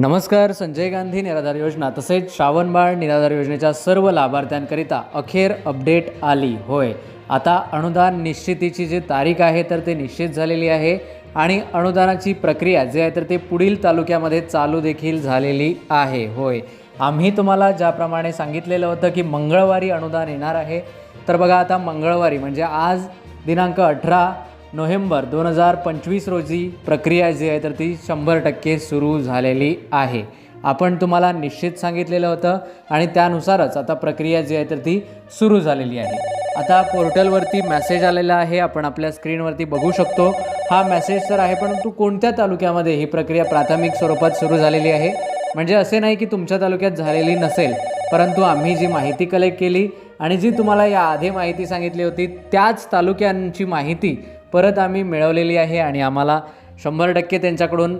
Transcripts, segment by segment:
नमस्कार संजय गांधी निराधार योजना तसेच श्रावणबाळ निराधार योजनेच्या सर्व लाभार्थ्यांकरिता अखेर अपडेट आली. होय आता अनुदान निश्चितीची जी तारीख आहे तर ते निश्चित झालेली आहे आणि अनुदानाची प्रक्रिया जे आहे तर ते पुढील तालुक्यामध्ये चालू देखील झालेली आहे. होय आम्ही तुम्हाला ज्याप्रमाणे सांगितलेलं होतं की मंगळवारी अनुदान येणार आहे तर बघा आता मंगळवारी म्हणजे आज दिनांक अठरा नोव्हेंबर दोन हजार पंचवीस रोजी प्रक्रिया जी आहे तर ती शंभर टक्के सुरू झालेली आहे. आपण तुम्हाला निश्चित सांगितलेलं होतं आणि त्यानुसारच आता प्रक्रिया जी आहे तर ती सुरू झालेली आहे. आता पोर्टलवरती मॅसेज आलेला आहे आपण आपल्या स्क्रीनवरती बघू शकतो. हा मॅसेज तर आहे परंतु कोणत्या तालुक्यामध्ये ही प्रक्रिया प्राथमिक स्वरूपात सुरू झालेली आहे? म्हणजे असे नाही की तुमच्या तालुक्यात झालेली नसेल परंतु आम्ही जी माहिती कलेक्ट केली आणि जी तुम्हाला या आधी माहिती सांगितली होती त्याच तालुक्यांची माहिती परत आम्ही मिळवलेली आहे आणि आम्हाला शंभर टक्के त्यांच्याकडून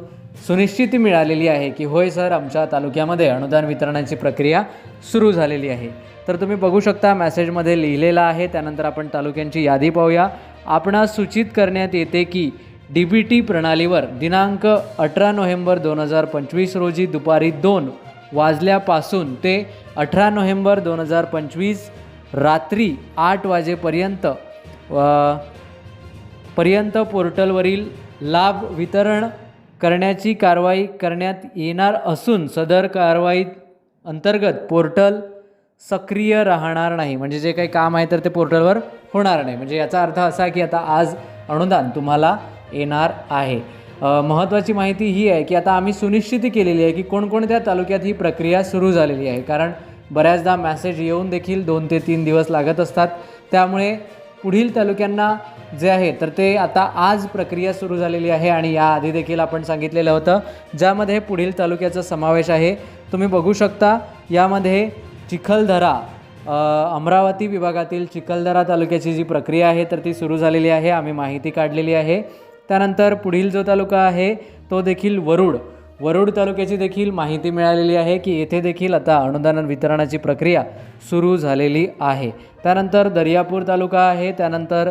सुनिश्चिती मिळालेली आहे की होय सर आमच्या तालुक्यामध्ये अनुदान वितरणाची प्रक्रिया सुरू झालेली आहे. तर तुम्ही बघू शकता मॅसेजमध्ये लिहिलेला आहे. त्यानंतर आपण तालुक्यांची यादी पाहूया. आपणास सूचित करण्यात येते की डी बी टी प्रणालीवर दिनांक अठरा नोव्हेंबर दोन हजार पंचवीस रोजी दुपारी दोन वाजल्यापासून ते अठरा नोव्हेंबर दोन हजार पंचवीस रात्री आठ वाजेपर्यंत पर्यंत पोर्टलवरील लाभ वितरण करण्याची कारवाई करण्यात येणार असून सदर कारवाई अंतर्गत पोर्टल सक्रिय राहणार नाही. म्हणजे जे काही काम आहे तर ते पोर्टलवर होणार नाही. म्हणजे याचा अर्थ असा की आता आज अनुदान तुम्हाला येणार आहे. महत्त्वाची माहिती ही आहे की आता आम्ही सुनिश्चिती केलेली आहे की कोणकोणत्या तालुक्यात ही प्रक्रिया सुरू झालेली आहे. कारण बऱ्याचदा मॅसेज येऊन देखील दोन ते तीन दिवस लागत असतात. त्यामुळे पुढील तालुक्यांना जे आहे तर ते आता आज प्रक्रिया सुरू झालेली आहे आणि याआधी देखील आपण सांगितलेलं होतं ज्यामध्ये पुढील तालुक्याचा समावेश आहे. तुम्ही बघू शकता यामध्ये चिखलदरा अमरावती विभागातील चिखलदरा तालुक्याची जी प्रक्रिया आहे तर ती सुरू झालेली आहे. आम्ही माहिती काढलेली आहे. त्यानंतर पुढील जो तालुका आहे तो देखील वरुड. वरुड तालुक्याची देखील माहिती मिळालेली आहे की येथे देखील आता अनुदान वितरणाची प्रक्रिया सुरू झालेली आहे. त्यानंतर दर्यापूर तालुका आहे त्यानंतर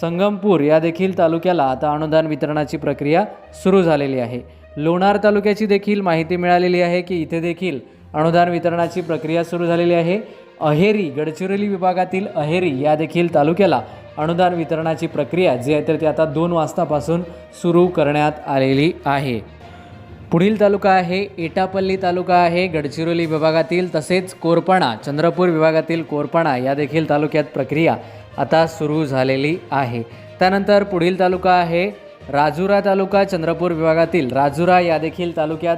संगमपूर या देखील तालुक्याला आता अनुदान वितरणाची प्रक्रिया सुरू झालेली आहे. लोणार तालुक्याची देखील माहिती मिळालेली आहे की इथे देखील अनुदान वितरणाची प्रक्रिया सुरू झालेली आहे. अहेरी गडचिरोली विभागातील अहेरी या देखील तालुक्याला अनुदान वितरणाची प्रक्रिया जी आहे तर ती आता दोन वाजतापासून सुरू करण्यात आलेली आहे. पुढील तालुका आहे एटापल्ली तालुका आहे गडचिरोली विभागातील तसेच कोरपाणा चंद्रपूर विभागातील कोरपाणा या देखील तालुक्यात प्रक्रिया आता सुरू झालेली आहे. त्यानंतर पुढील तालुका आहे राजुरा तालुका चंद्रपूर विभागातील राजुरा या देखील तालुक्यात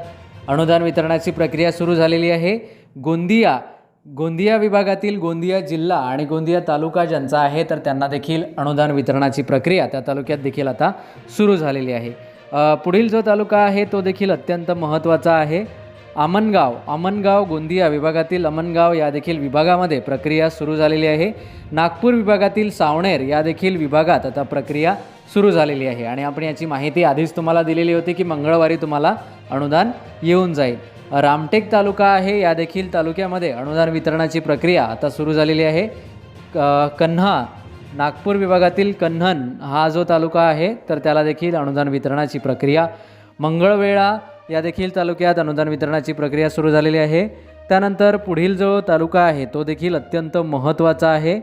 अनुदान वितरणाची प्रक्रिया सुरू झालेली आहे. गोंदिया गोंदिया विभागातील गोंदिया जिल्हा आणि गोंदिया तालुका ज्यांचा आहे तर त्यांना देखील अनुदान वितरणाची प्रक्रिया त्या तालुक्यात देखील आता सुरू झालेली आहे. पुढील जो तालुका आहे तो देखील अत्यंत महत्त्वाचा आहे. आमनगाव आमनगाव गोंदिया विभागातील अमनगाव या देखील विभागामध्ये प्रक्रिया सुरू झालेली आहे. नागपूर विभागातील सावणेर या देखील विभागात आता प्रक्रिया सुरू झालेली आहे. आणि आपण याची माहिती आधीच तुम्हाला दिलेली होती की मंगळवारी तुम्हाला अनुदान येऊन जाईल. रामटेक तालुका आहे या देखील तालुक्यामध्ये अनुदान वितरणाची प्रक्रिया आता सुरू झालेली आहे. क- कन्हा नागपूर विभागातील कन्हन हा जो तालुका आहे तर त्याला देखील अनुदान वितरणाची प्रक्रिया मंगळवेळा या देखील तालुक्यात अनुदान वितरणाची प्रक्रिया सुरू झालेली आहे. त्यानंतर पुढील जो तालुका आहे तो देखील अत्यंत महत्त्वाचा आहे.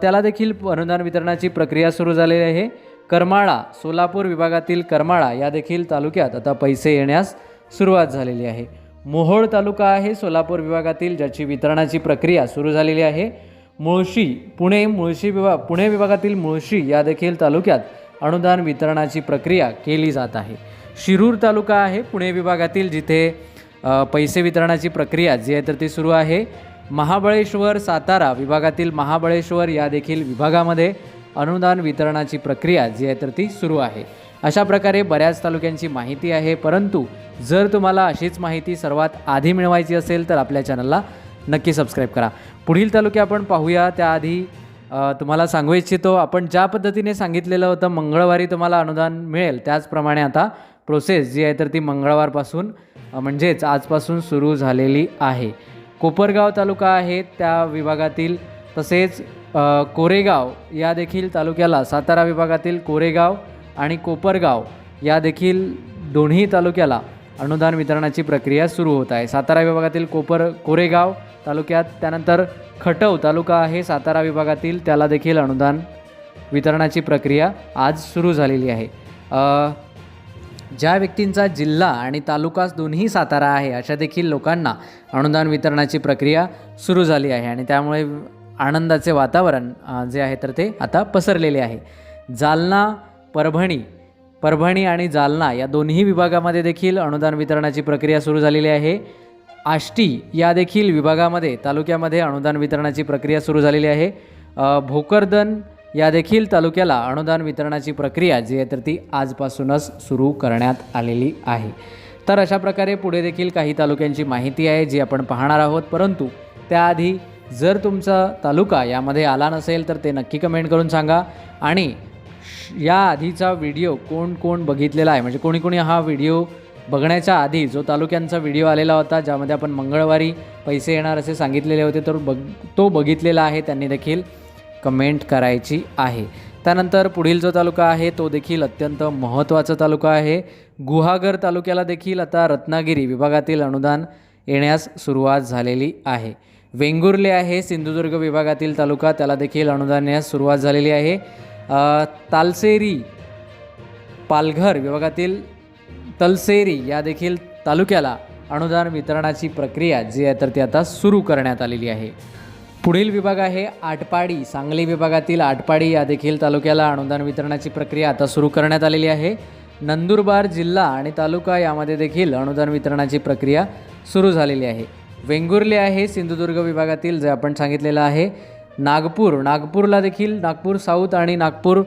त्याला देखील अनुदान वितरणाची प्रक्रिया सुरू झालेली आहे. करमाळा सोलापूर विभागातील करमाळा या देखील तालुक्यात आता पैसे येण्यास सुरुवात झालेली आहे. मोहोळ तालुका आहे सोलापूर विभागातील ज्याची वितरणाची प्रक्रिया सुरू झालेली आहे. मुळशी पुणे मुळशी विभाग पुणे विभागातील मुळशी या देखील तालुक्यात अनुदान वितरणाची प्रक्रिया केली जात आहे. शिरूर तालुका आहे पुणे विभागातील जिथे पैसे वितरणाची प्रक्रिया जी आहे तर ती सुरू आहे. महाबळेश्वर सातारा विभागातील महाबळेश्वर या देखील विभागामध्ये अनुदान वितरणाची प्रक्रिया जी आहे तर ती सुरू आहे. अशा प्रकारे बऱ्याच तालुक्यांची माहिती आहे परंतु जर तुम्हाला अशीच माहिती सर्वात आधी मिळवायची असेल तर आपल्या चॅनलला नक्की सबस्क्राईब करा. पुढील तालुके आपण पाहूया. त्याआधी तुम्हाला सांगू इच्छितो आपण ज्या पद्धतीने सांगितलेलं होतं मंगळवारी तुम्हाला अनुदान मिळेल. त्याचप्रमाणे आता प्रोसेस जी आहे तर ती मंगळवारपासून म्हणजेच आजपासून सुरू झालेली आहे. कोपरगाव तालुका आहे त्या विभागातील. तसेच कोरेगाव या देखील तालुक्याला सातारा विभागातील कोरेगाव आणि कोपरगाव या देखील दोन्ही तालुक्याला अनुदान वितरणाची प्रक्रिया सुरू होत आहे. सातारा विभागातील कोपर कोरेगाव तालुक्यात त्यानंतर खटव तालुका आहे सातारा विभागातील त्याला देखील अनुदान वितरणाची प्रक्रिया आज सुरू झालेली आहे. ज्या व्यक्तींचा जिल्हा आणि तालुकाच दोन्ही सातारा आहे अशा देखील लोकांना अनुदान वितरणाची प्रक्रिया सुरू झाली आहे आणि त्यामुळे आनंदाचे वातावरण जे आहे तर ते आता पसरलेले आहे. जालना परभणी परभणी आणि जालना या दोन्ही विभागामध्ये देखील अनुदान वितरणाची प्रक्रिया सुरू झालेली आहे. आष्टी या देखील विभागामध्ये तालुक्यामध्ये अनुदान वितरणाची प्रक्रिया सुरू झालेली आहे. भोकरदन या देखील तालुक्याला अनुदान वितरणाची प्रक्रिया जी आहे तर ती आजपासूनच सुरू करण्यात आलेली आहे. तर अशा प्रकारे पुढे देखील काही तालुक्यांची माहिती आहे जी आपण पाहणार आहोत. परंतु त्याआधी जर तुमचा तालुका यामध्ये आला नसेल तर ते नक्की कमेंट करून सांगा. आणि या आधीचा व्हिडिओ कोण कोण बघितलेला आहे? म्हणजे कोणी कोणी हा व्हिडिओ बघण्याच्या आधी जो तालुक्यांचा व्हिडिओ आलेला होता ज्यामध्ये आपण मंगळवारी पैसे येणार असे सांगितलेले होते तर बघ तो बघितलेला आहे त्यांनी देखील कमेंट करायची आहे. त्यानंतर पुढील जो तालुका आहे तो देखील अत्यंत महत्त्वाचा तालुका आहे. गुहागर तालुक्याला देखील आता रत्नागिरी विभागातील अनुदान येण्यास सुरुवात झालेली आहे. वेंगुर्ले आहे सिंधुदुर्ग विभागातील तालुका त्याला देखील अनुदान येण्यास सुरुवात झालेली आहे. तालसेरी पालघर विभागातील तलसेरी या देखील तालुक्याला अनुदान वितरणाची प्रक्रिया जी आहे तर ती आता सुरू करण्यात आलेली आहे. पुढील विभाग आहे आटपाडी. सांगली विभागातील आटपाडी या देखील तालुक्याला अनुदान वितरणाची प्रक्रिया आता सुरू करण्यात आलेली आहे. नंदुरबार जिल्हा आणि तालुका यामध्ये देखील अनुदान वितरणाची प्रक्रिया सुरू झालेली आहे. वेंगुर्ले आहे सिंधुदुर्ग विभागातील जे आपण सांगितलेलं आहे. नागपूर नागपूरला देखील नागपूर साऊथ आणि नागपूर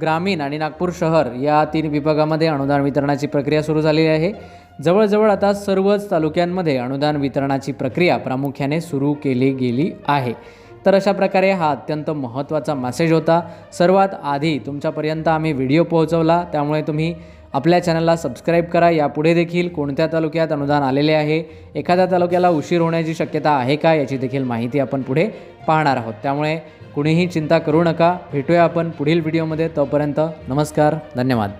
ग्रामीण आणि नागपूर शहर या तीन विभागामध्ये अनुदान वितरणाची प्रक्रिया सुरू झालेली आहे. जवळजवळ आता सर्वच तालुक्यांमध्ये अनुदान वितरणाची प्रक्रिया प्रामुख्याने सुरू केली गेली आहे. तर अशा प्रकारे हा अत्यंत महत्त्वाचा मेसेज होता. सर्वात आधी तुमच्यापर्यंत आम्ही व्हिडिओ पोहोचवला. त्यामुळे तुम्ही आपल्या चॅनलला सबस्क्राईब करा. यापुढे देखील कोणत्या तालुक्यात अनुदान आलेले आहे एखाद्या तालुक्याला उशीर होण्याची शक्यता आहे का याची देखील माहिती आपण पुढे पाहणार आहोत. त्यामुळे कुणीही चिंता करू नका. भेटूया आपण पुढील व्हिडिओमध्ये. तोपर्यंत नमस्कार धन्यवाद.